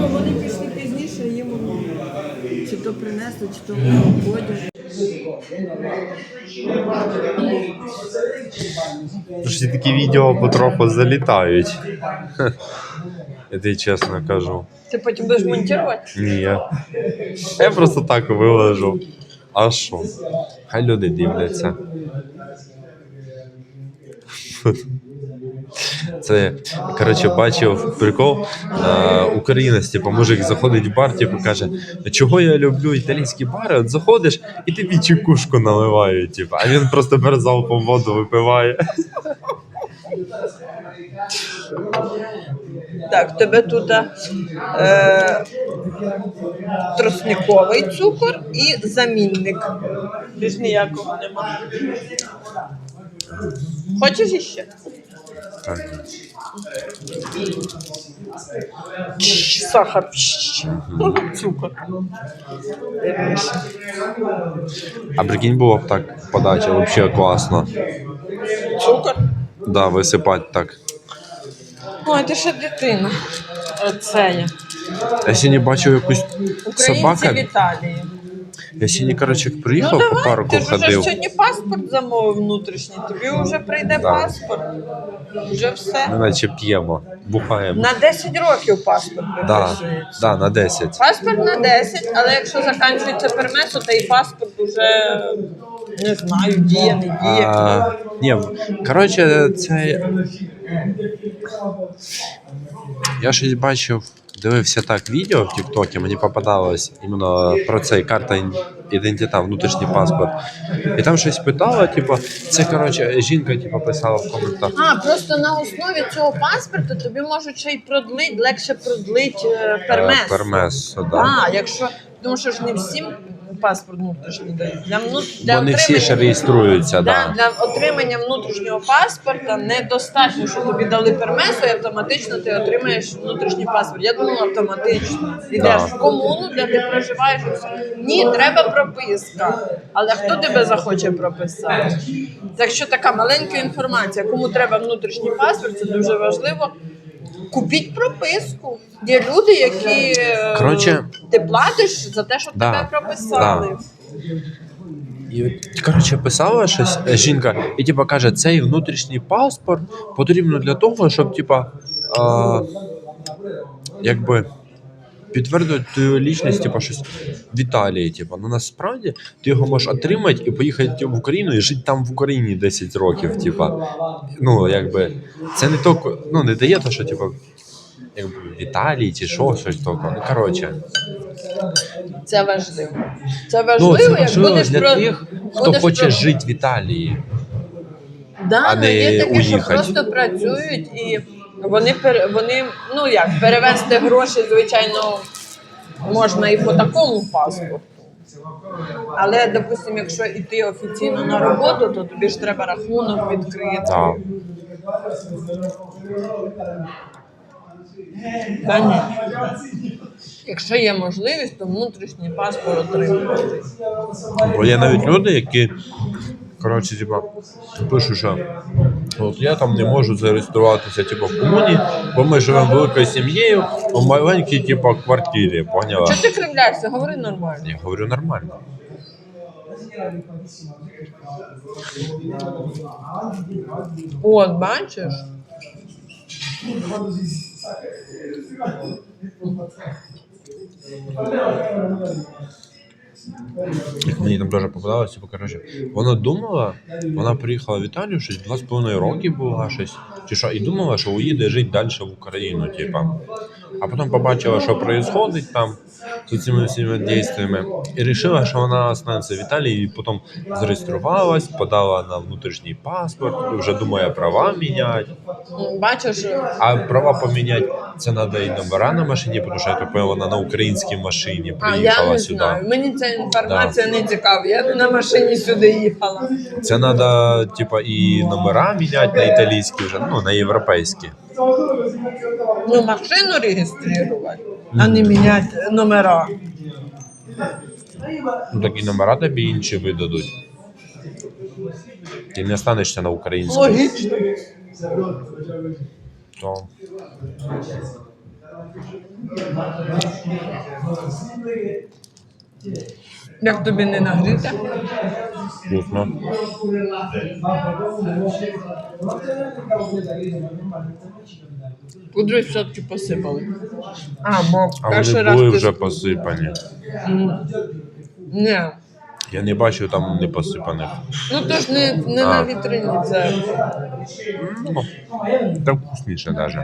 Ну, вони пішли пізніше, їм чи то принесли, чи то вони обходять. Тож всі такі відео потроху залітають. Я тобі чесно кажу. Ти потім будеш монтувати? Ні. Я просто так виложу. А що? Хай люди дивляться. Це, коротше, бачив прикол. Е, українець, типу, мужик заходить в бар, типу, каже, чого я люблю італійські бари, от заходиш і тобі чекушку наливають, типу, а він просто бере залпом воду випиває. Так, в тебе тут е, тростниковий цукор і замінник. Більш ніякого нема. Хочеш іще? Сахар. Цукор. А прикинь, було б так подача, взагалі класно. Цукор? Да, висипати так. Ой, ти ще дитина. Це я. Я сьогодні бачив якусь Українці собака. в Італії. Я сьогодні, коротше, Ну приїхав по давай, парку ти ж ходив. сьогодні паспорт замовив внутрішній, тобі вже прийде Да. паспорт. Вже все. Ми наче п'ємо, бухаємо. На 10 років паспорт Да, виписується. да, на 10. Паспорт на 10, але якщо закінчується пермесо, то і паспорт вже не знаю, діє, не діє. А, ні, коротше, це. Я щось бачив, дивився так відео в Тіктокі, мені попадалось іменно про цей карта ідентита, внутрішній паспорт. І там щось питало, типу, це коротше, жінка типу, писала в коментах. А, просто на основі цього паспорту тобі можуть ще й продлить, легше продлить е, пермес. Е, Пермес, да. А, якщо, тому що ж не всім паспорт внутрішній дають. Для, вну- для Вони всі ще отримання- реєструються, Да, да. для отримання внутрішнього паспорта недостатньо, що тобі дали пермесу, і автоматично ти отримаєш внутрішній паспорт. Я думала, автоматично. Йдеш Да. в комуну, де ти проживаєш. Ні, треба прописка. Але хто тебе захоче прописати? Так що така маленька інформація. Кому треба внутрішній паспорт, це дуже важливо. Купіть прописку. Є люди, які Короче, ти платиш за те, щоб да, тебе прописали. І, коротше, писала щось е, жінка, і типа каже, цей внутрішній паспорт потрібно для того, щоб типа, а, якби підтвердити твою лічність, типа щось в Італії. Типа, ну насправді ти його можеш отримати і поїхати в Україну і жити там в Україні 10 років. Типа, ну якби це не то, ну не дає то, що типа. Якби в Італії чи що, щось таке. Ну коротше. Це важливо. Це Ну, важливо, це як важливо будеш для про... тих, хто будеш хоче про- жити в Італії. Да, а ну, не є такі, що просто працюють і вони вони, ну як, перевести гроші, звичайно, можна і по такому паспорту. Але, допустимо, якщо йти офіційно на роботу, то тобі ж треба рахунок відкрити. Так. Конечно. Якщо є можливість, то внутрішній паспорт отримувати. Бо є навіть люди, які коротше, типа, пишуть, що от я там не можу зареєструватися типу, в комуні, бо ми живемо великою сім'єю у маленькій типу, квартирі. Поняла? Чого ти кривляєшся? Говори нормально. Я говорю нормально. От, бачиш? Мені там теж попадалося, типу, коротше, вона думала, вона приїхала в Італію, щось два з половиною роки була щось, чи що, і думала, що уїде жити далі в Україну, типа. А потім побачила, що відбувається там з цими всіма дійствами, і вирішила, що вона останеться в Італії, і потім зареєструвалась, подала на внутрішній паспорт, вже думає права міняти. Бачиш, А права поміняти це треба і номера на машині, тому що я так поняла, вона на українській машині а я приїхала не сюди. знаю. Мені ця інформація не цікава. Я на машині сюди їхала. Це треба, типа, і номера міняти на італійські вже, ну, на європейські. Ну, машину реєструвати, а не міняти номера. Ну, такі номера тобі інші видадуть. Ти не останешся на українській. Логічно. То Як тобі не нагріти? Вкусно. Куди все-таки посипали. А, бо А перший вони раз були ти вже посипані. Ні. Я не бачив там не посипаних. Ну то ж не, не на вітрині це. Ну, так вкусніше навіть.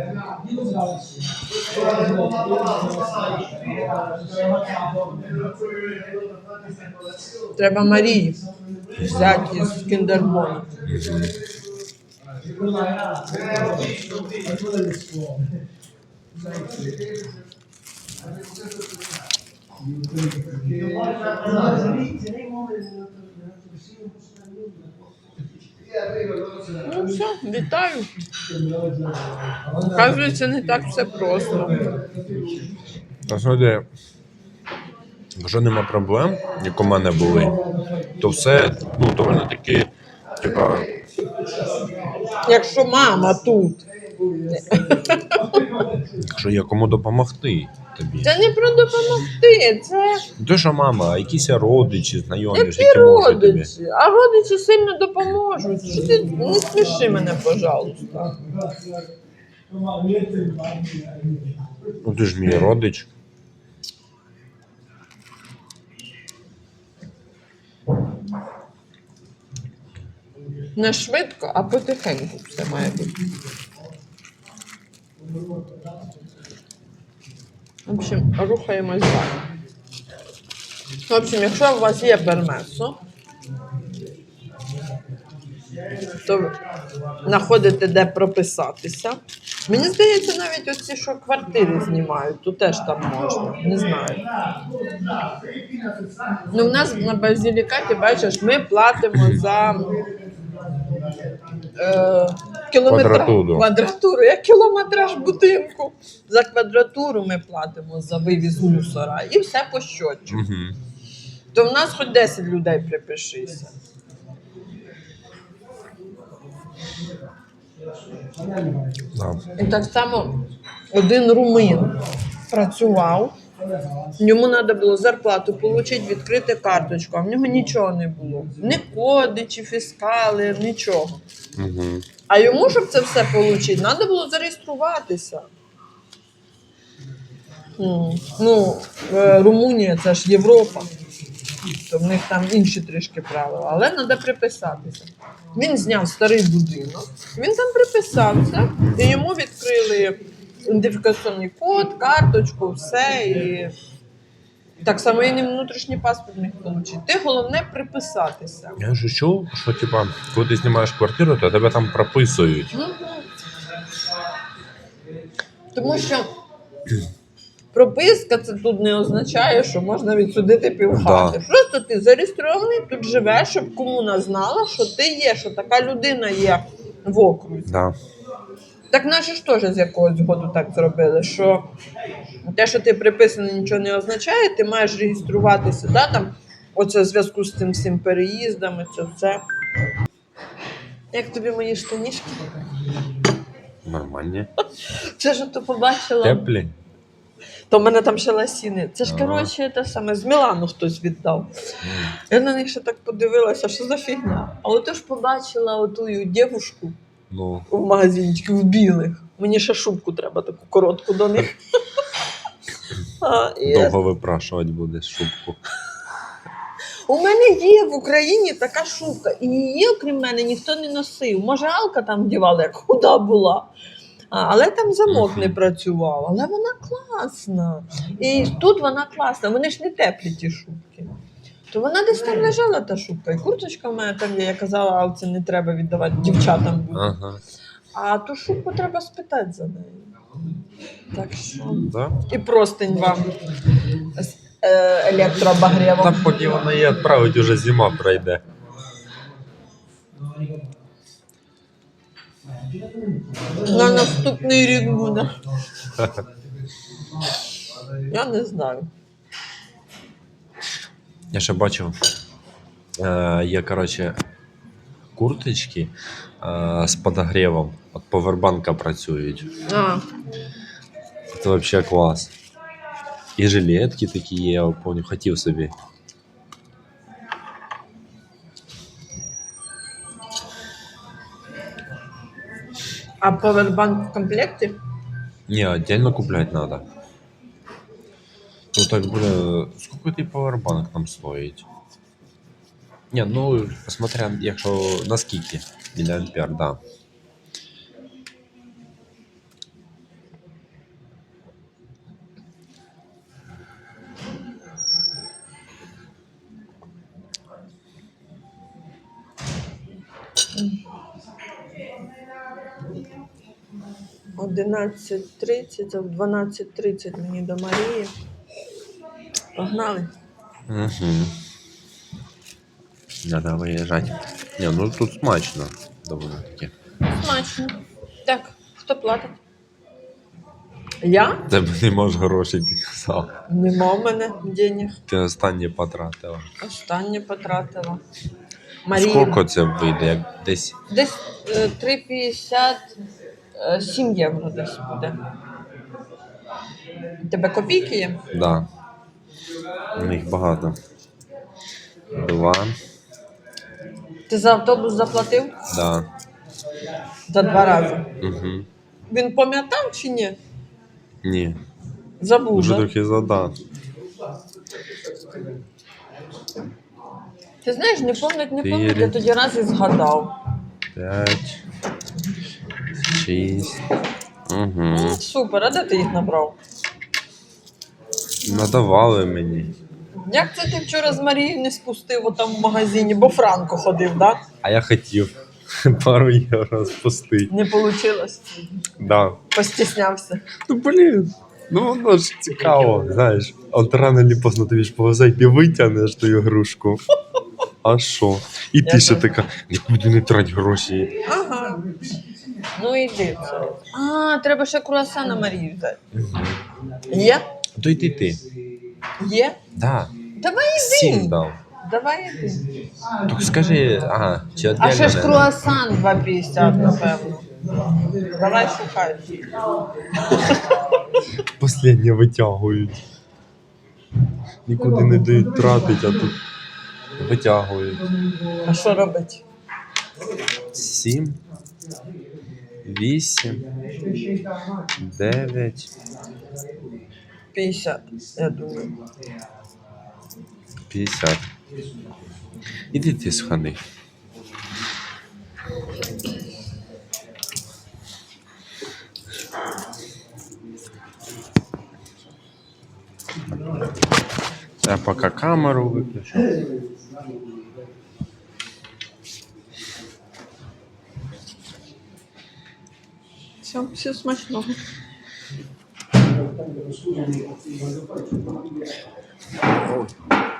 Треба Марії взяти із кіндербону. Ну все, вітаю. Оказується, не так все просто. Та смотри, вже нема проблем, як у мене були, то все, ну, доволі таки, типа, Якщо мама тут. Що є кому допомогти тобі. Це не про допомогти, це то, що мама, а якісь родичі, знайомі, ж, які які можуть тобі. родичі. А родичі сильно допоможуть. Що ти не сміши мене, пожалуйста. Ну ти ж мій родич. Не швидко, а потихеньку все має бути. В общем, рухаємось далі. В общем, якщо у вас є пермесо, то знаходите, де прописатися. Мені здається, навіть оці, що квартири знімають, то теж там можна. Не знаю. Ну, в нас на базілікаті, бачиш, ми платимо за е, кілометра... Квадратуру. квадратуру. Як кілометраж будинку. За квадратуру ми платимо за вивіз мусора і все по щотчику. Угу. То в нас хоч 10 людей припишися. Да. І так само один румин працював. Йому треба було зарплату отримати, відкрити карточку, а в нього нічого не було. Ні коди, чи фіскали, нічого. Угу. А йому, щоб це все отримати, треба було зареєструватися. Ну, е, Румунія це ж Європа. То в них там інші трішки правила, але треба приписатися. Він зняв старий будинок, він там приписався, і йому відкрили ідентифікаційний код, карточку, все. І так само і не внутрішній паспорт міг отримати. Ти головне приписатися. Я ж чув, що типа, коли ти знімаєш квартиру, то тебе там прописують. Мгм. Тому що прописка це тут не означає, що можна відсудити півхати. Да. Просто ти зареєстрований, тут живеш, щоб комуна знала, що ти є, що така людина є в окрузі. Да. Так наші ж теж з якогось году так зробили, що те, що ти приписаний, нічого не означає, ти маєш реєструватися, да, там, оце в зв'язку з цим всім переїздами, це все. Як тобі мої штанішки? Нормальні. Це ж ти побачила. Теплі. То в мене там ще ласіни. Це ж, Ага. коротше, те саме з Мілану хтось віддав. Я на них ще так подивилася, що за фігня. Але ти ж побачила оту дівушку Ну, в магазинчику в білих. Мені ще шубку треба таку коротку до них. А, і довго випрашувати будеш шубку. У мене є в Україні така шубка, і її, окрім мене, ніхто не носив. Може, Алка там дівала, як худа була. А, але там замок не працював. Але вона класна. І тут вона класна. Вони ж не теплі ті шубки. То вона десь там лежала та шубка. І курточка в мене там є. Я казала, Алці не треба віддавати дівчатам. Ага. А ту шубку треба спитати за нею. Так що. Да? І простень вам з е, електрообогрівом. Та поки вона її відправить, уже зима пройде. На наступний рік буде. Я не знаю. Я ще бачив. Е, є, коротше, курточки е, з подогрівом від повербанка працюють. А, Це взагалі клас. І жилетки такі є, я пам'ятаю, хотів собі. а повербанк в комплекті? Не, отдельно куплять надо. Ну так буде. Сколько ти повербанк нам стоїть? Не, ну, посмотря, якщо наскільки. Міліампер, да. Одинадцять тридцять, а в 12.30 мені до Марії. Погнали. Угу. Надо виїжджати. Не, ну тут смачно. Доволі таки. Смачно. Так, хто платить? Я? Тебе нема ж грошей, ти казав. Нема в мене денег. Ти останнє потратила. Останнє потратила. Марія. Скільки це вийде? Як десь Десь е, 3,50, е, 7 євро десь буде. У тебе копійки є? Да. У них багато. Два. Ти за автобус заплатив? Да. За два рази. Угу. Він пам'ятав чи ні? Ні. Забув. Вже да? трохи задав. Ти знаєш, не пам'ять, не пам'ять, я тоді раз і згадав. П'ять. Шість. Угу. Супер, а де ти їх набрав? Надавали мені. Як це ти вчора з Марією не спустив отам в магазині, бо Франко ходив, да? А я хотів пару євро спустити. Не вийшло. Да. Постіснявся. Ну блін. Ну воно ж цікаво, знаєш. От рано чи поздно тобі ж повезуть і витягнеш ту ігрушку. А що? І ти ще так. така, нікуди не трать гроші. Ага. Ну іди. А, треба ще круасана Марії взяти. Є? То йди ти. Є? Да. Давай Сім іди. дав. Давай іди. Так скажи, ага, чи А ще ж не? круасан 2,50, напевно. Давай шукай. Последнє витягують. Нікуди не дають тратить, а тут витягують. А що робити? Сім. Вісім. Дев'ять. 50, я думаю. П'ятдесят. Іди ти схани. Я пока камеру виключу. Все, все смачного. 哦